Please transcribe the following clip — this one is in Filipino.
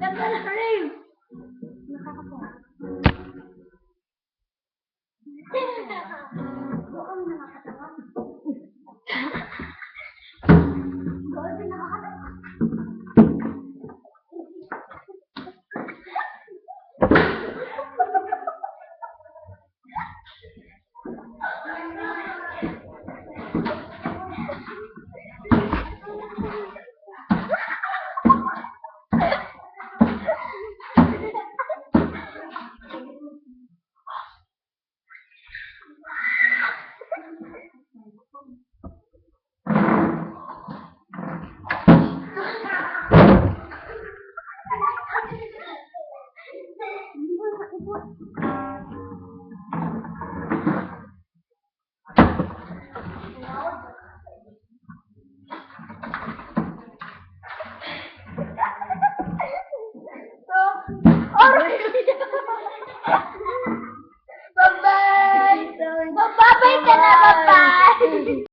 Ganda na rin. Mukhang. Bye-bye! Bye-bye ka na, bye-bye!